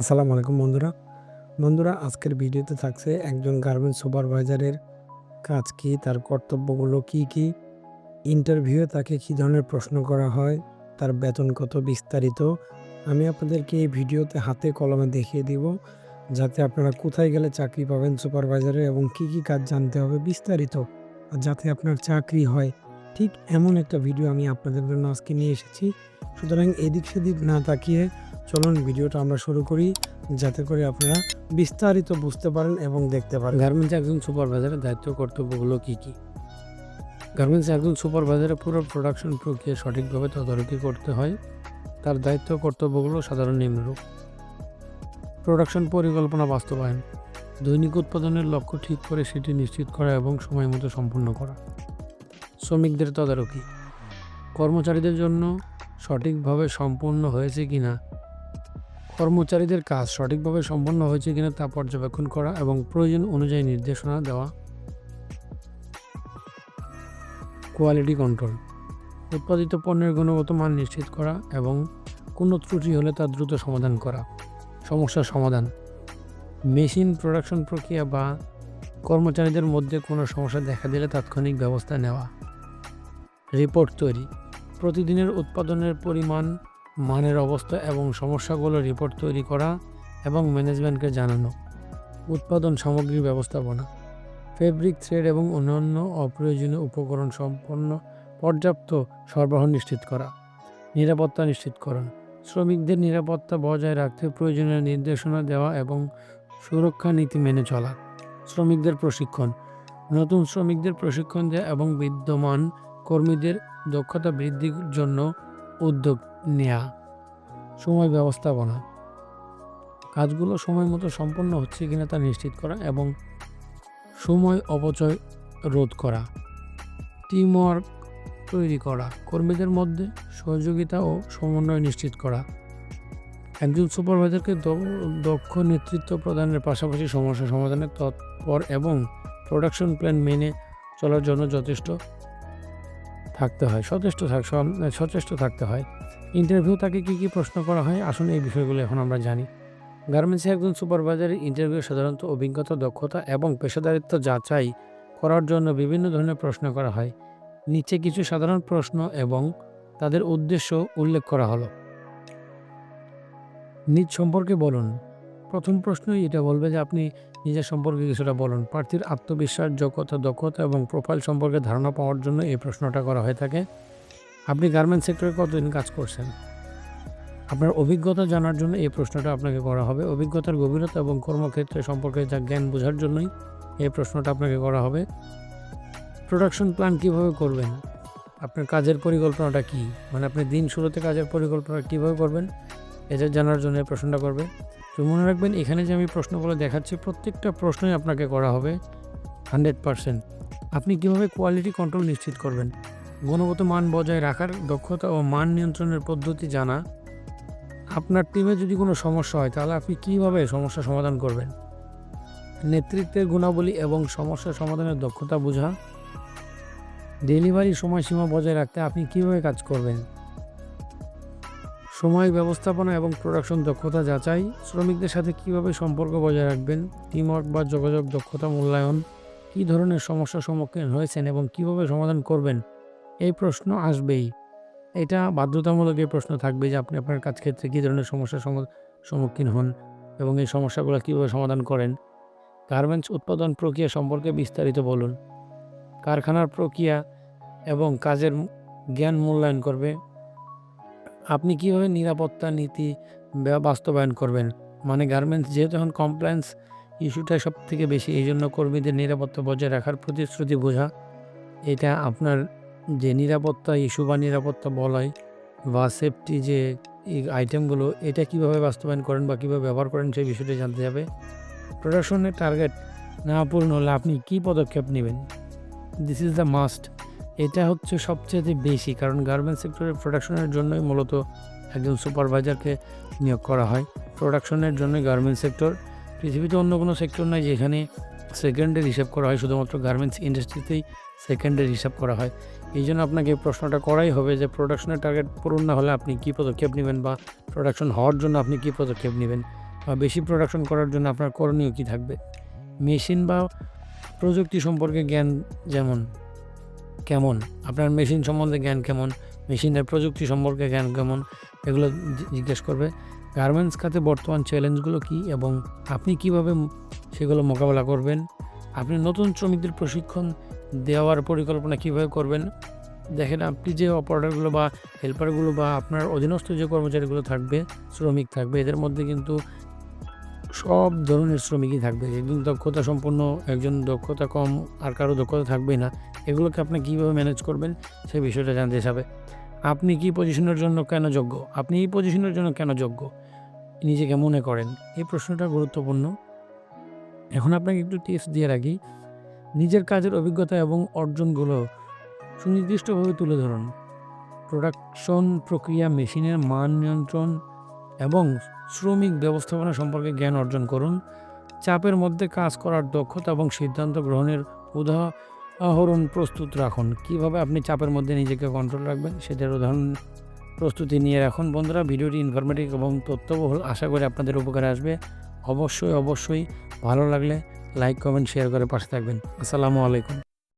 আসসালামু আলাইকুম বন্ধুরা। বন্ধুরা, আজকের ভিডিওতে থাকছে একজন গার্মেন্টস সুপারভাইজারের কাজ কি, তার কর্তব্যগুলো কি কি ইন্টারভিউয়ে তাকে কী ধরনের প্রশ্ন করা হয়, তার বেতন কত বিস্তারিত, আমি আপনাদেরকে এই ভিডিওতে হাতে কলমে দেখিয়ে দিব, যাতে আপনারা কোথায় গেলে চাকরি পাবেন সুপারভাইজারে এবং কি কি কাজ জানতে হবে বিস্তারিত, আর যাতে আপনার চাকরি হয়। ঠিক এমন একটা ভিডিও আমি আপনাদের জন্য আজকে নিয়ে এসেছি। সুতরাং এদিক সেদিক না তাকিয়ে চলুন ভিডিওটা আমরা শুরু করি, যাতে করে আপনারা বিস্তারিত বুঝতে পারেন এবং দেখতে পারেন। গার্মেন্টস একজন সুপারভাইজারের দায়িত্ব কর্তব্যগুলো কী কী? গার্মেন্টস একজন সুপারভাইজারের পুরো প্রোডাকশন প্রক্রিয়া সঠিকভাবে তদারকি করতে হয়। তার দায়িত্ব কর্তব্যগুলো সাধারণ নিম্নরূপ। প্রোডাকশন পরিকল্পনা বাস্তবায়ন। দৈনিক উৎপাদনের লক্ষ্য ঠিক করে সেটি নিশ্চিত করা এবং সময় মতো সম্পূর্ণ করা। শ্রমিকদের তদারকি। কর্মচারীদের জন্য সঠিকভাবে সম্পূর্ণ হয়েছে কিনা কর্মচারীদের কাজ সঠিকভাবে সম্পন্ন হয়েছে কিনা তা পর্যবেক্ষণ করা এবং প্রয়োজন অনুযায়ী নির্দেশনা দেওয়া। কোয়ালিটি কন্ট্রোল উৎপাদিত পণ্যের গুণগত মান নিশ্চিত করা এবং কোনো ত্রুটি হলে তা দ্রুত সমাধান করা। সমস্যার সমাধান। মেশিন প্রোডাকশন প্রক্রিয়া বা কর্মচারীদের মধ্যে কোনো সমস্যা দেখা দিলে তাৎক্ষণিক ব্যবস্থা নেওয়া। রিপোর্ট তৈরি। প্রতিদিনের উৎপাদনের পরিমাণ মানের অবস্থা এবং সমস্যাগুলো রিপোর্ট তৈরি করা এবং ম্যানেজমেন্টকে জানানো। উৎপাদন সামগ্রী ব্যবস্থাপনা। ফেব্রিক থ্রেড এবং অন্যান্য অপ্রয়োজনীয় উপকরণ সম্পন্ন পর্যাপ্ত সরবরাহ নিশ্চিত করা। নিরাপত্তা নিশ্চিতকরণ। শ্রমিকদের নিরাপত্তা বজায় রাখতে প্রয়োজনীয় নির্দেশনা দেওয়া এবং সুরক্ষা নীতি মেনে চলা। শ্রমিকদের প্রশিক্ষণ। নতুন শ্রমিকদের প্রশিক্ষণ দেওয়া এবং বিদ্যমান কর্মীদের দক্ষতা বৃদ্ধির জন্য উদ্যোগ। নেওয়া সময় ব্যবস্থাপনা। কাজগুলো সময় মতো সম্পন্ন হচ্ছে কিনা তা নিশ্চিত করা এবং সময় অপচয় রোধ করা। টিমওয়ার্ক তৈরি করা, কর্মীদের মধ্যে সহযোগিতা ও সমন্বয় নিশ্চিত করা। একজন সুপারভাইজারকে দক্ষ নেতৃত্ব প্রদানের পাশাপাশি সমস্যা সমাধানের তৎপর এবং প্রোডাকশন প্ল্যান মেনে চলার জন্য যথেষ্ট থাকতে হয়, সচেষ্ট থাক সচেষ্ট থাকতে হয়। ইন্টারভিউ তাকে কী কী প্রশ্ন করা হয়? আসুন এই বিষয়গুলো এখন আমরা জানি। গার্মেন্টসে একজন সুপারভাইজারের ইন্টারভিউ সাধারণত অভিজ্ঞতা, দক্ষতা এবং পেশাদারিত্ব যাচাই করার জন্য বিভিন্ন ধরনের প্রশ্ন করা হয়। নিচে কিছু সাধারণ প্রশ্ন এবং তাদের উদ্দেশ্য উল্লেখ করা হলো। নিজ সম্পর্কে বলুন। প্রথম প্রশ্নই এটা বলবে যে আপনি নিজের সম্পর্কে কিছুটা বলুন। প্রার্থীর আত্মবিশ্বাস, যোগ্যতা, দক্ষতা এবং প্রোফাইল সম্পর্কে ধারণা পাওয়ার জন্য এই প্রশ্নটা করা হয়ে থাকে। আপনি গার্মেন্টস সেক্টরে কতদিন কাজ করছেন? আপনার অভিজ্ঞতা জানার জন্য এই প্রশ্নটা আপনাকে করা হবে। অভিজ্ঞতার গভীরতা এবং কর্মক্ষেত্রে সম্পর্কে যা জ্ঞান বোঝার জন্যই এই প্রশ্নটা আপনাকে করা হবে। প্রোডাকশন প্ল্যান কীভাবে করবেন? আপনার কাজের পরিকল্পনাটা কি? মানে আপনি দিন শুরুতে কাজের পরিকল্পনা কীভাবে করবেন? এটা জানার জন্য এই প্রশ্নটা করবে। তো মনে রাখবেন, এখানে যে আমি প্রশ্নগুলো দেখাচ্ছি, প্রত্যেকটা প্রশ্নই আপনাকে করা হবে হান্ড্রেড পারসেন্ট। আপনি কীভাবে কোয়ালিটি কন্ট্রোল নিশ্চিত করবেন? গুণগত মান বজায় রাখার দক্ষতা ও মান নিয়ন্ত্রণের পদ্ধতি জানা। আপনার টিমে যদি কোনো সমস্যা হয়, তাহলে আপনি কীভাবে সমস্যা সমাধান করবেন? নেতৃত্বের গুণাবলী এবং সমস্যা সমাধানের দক্ষতা বোঝা। ডেলিভারি সময়সীমা বজায় রাখতে আপনি কীভাবে কাজ করবেন? সময় ব্যবস্থাপনা এবং প্রোডাকশন দক্ষতা যাচাই, শ্রমিকদের সাথে কীভাবে সম্পর্ক বজায় রাখবেন টিমওয়ার্ক বা যোগাযোগ দক্ষতা মূল্যায়ন, কী ধরনের সমস্যার সম্মুখীন হয়েছেন এবং কীভাবে সমাধান করবেন, এই প্রশ্ন আসবেই। এটা বাধ্যতামূলক এই প্রশ্ন থাকবে যে আপনি আপনার কাজ ক্ষেত্রে কী ধরনের সমস্যার সম্মুখীন হন এবং এই সমস্যাগুলো কীভাবে সমাধান করেন। গার্মেন্টস উৎপাদন প্রক্রিয়া সম্পর্কে বিস্তারিত বলুন। কারখানার প্রক্রিয়া এবং কাজের জ্ঞান মূল্যায়ন করবে। আপনি কীভাবে নিরাপত্তা নীতি বাস্তবায়ন করবেন? মানে গার্মেন্টস যেহেতু এখন কমপ্লায়েন্স ইস্যুটা সব থেকে বেশি এই জন্য কর্মীদের নিরাপত্তা বজায় রাখার প্রতিশ্রুতি বোঝা। এটা আপনার যে নিরাপত্তা ইস্যু বা নিরাপত্তা বলয় বা সেফটি যে আইটেমগুলো এটা কীভাবে বাস্তবায়ন করেন বা কীভাবে ব্যবহার করেন সেই বিষয়টি জানতে যাবে প্রোডাকশনের টার্গেট না পূর্ণ হলে আপনি কী পদক্ষেপ নেবেন? দিস ইজ দ্য মাস্ট এটা হচ্ছে সবচেয়ে বেশি, কারণ গার্মেন্টস সেক্টরের প্রোডাকশনের জন্যই মূলত একজন সুপারভাইজারকে নিয়োগ করা হয়। প্রোডাকশনের জন্য গার্মেন্টস সেক্টর পৃথিবীতে অন্য কোনো সেক্টর নাই যেখানে সেকেন্ডের হিসাব করা হয়, শুধুমাত্র গার্মেন্টস ইন্ডাস্ট্রিতেই সেকেন্ডের হিসাব করা হয়। এই জন্য আপনাকে প্রশ্নটা করাই হবে যে প্রোডাকশনের টার্গেট পূরণ না হলে আপনি কী পদক্ষেপ নেবেন বা প্রোডাকশন হওয়ার জন্য আপনি কী পদক্ষেপ নেবেন বা বেশি প্রোডাকশন করার জন্য আপনার করণীয় কী থাকবে? মেশিন বা প্রযুক্তি সম্পর্কে জ্ঞান যেমন কেমন? আপনার মেশিন সম্বন্ধে জ্ঞান কেমন? মেশিনের প্রযুক্তি সম্পর্কে জ্ঞান কেমন? এগুলো জিজ্ঞেস করবে। গার্মেন্টস খাতে বর্তমান চ্যালেঞ্জগুলো কী এবং আপনি কীভাবে সেগুলো মোকাবেলা করবেন? আপনি নতুন শ্রমিকদের প্রশিক্ষণ দেওয়ার পরিকল্পনা কীভাবে করবেন? দেখেন, আপনি যে অপারেটারগুলো বা হেল্পারগুলো বা আপনার অধীনস্থ যে কর্মচারীগুলো থাকবে, শ্রমিক থাকবে, এদের মধ্যে কিন্তু সব ধরনের শ্রমিকই থাকবে। একজন দক্ষতা সম্পন্ন, একজন দক্ষতা কম আর কারও দক্ষতা থাকবেই না। এগুলোকে আপনি কীভাবে ম্যানেজ করবেন সেই বিষয়টা জানতে চাবে। আপনি কি পজিশনের জন্য কেন যোগ্য? আপনি এই পজিশনের জন্য কেন যোগ্য? নিজেকে মনে করেন। এই প্রশ্নটা গুরুত্বপূর্ণ। এখন আপনাকে একটু টিপস দিয়ে রাখি। নিজের কাজের অভিজ্ঞতা এবং অর্জনগুলো সুনির্দিষ্টভাবে তুলে ধরুন। প্রোডাকশন প্রক্রিয়া মেশিনের মান নিয়ন্ত্রণ এবং শ্রমিক ব্যবস্থাপনা সম্পর্কে জ্ঞান অর্জন করুন। চাপের মধ্যে কাজ করার দক্ষতা এবং সিদ্ধান্ত গ্রহণের উদাহরণ প্রস্তুত রাখুন। কীভাবে আপনি চাপের মধ্যে নিজেকে কন্ট্রোল রাখবেন সেটার উদাহরণ প্রস্তুতি নিয়ে রাখুন। বন্ধুরা, ভিডিওটি ইনফরমেটিভ এবং তথ্যবহুল, আশা করি আপনাদের উপকারে আসবে। অবশ্যই অবশ্যই ভালো লাগলে লাইক কমেন্ট শেয়ার করে পাশে থাকবেন। আসসালামু আলাইকুম।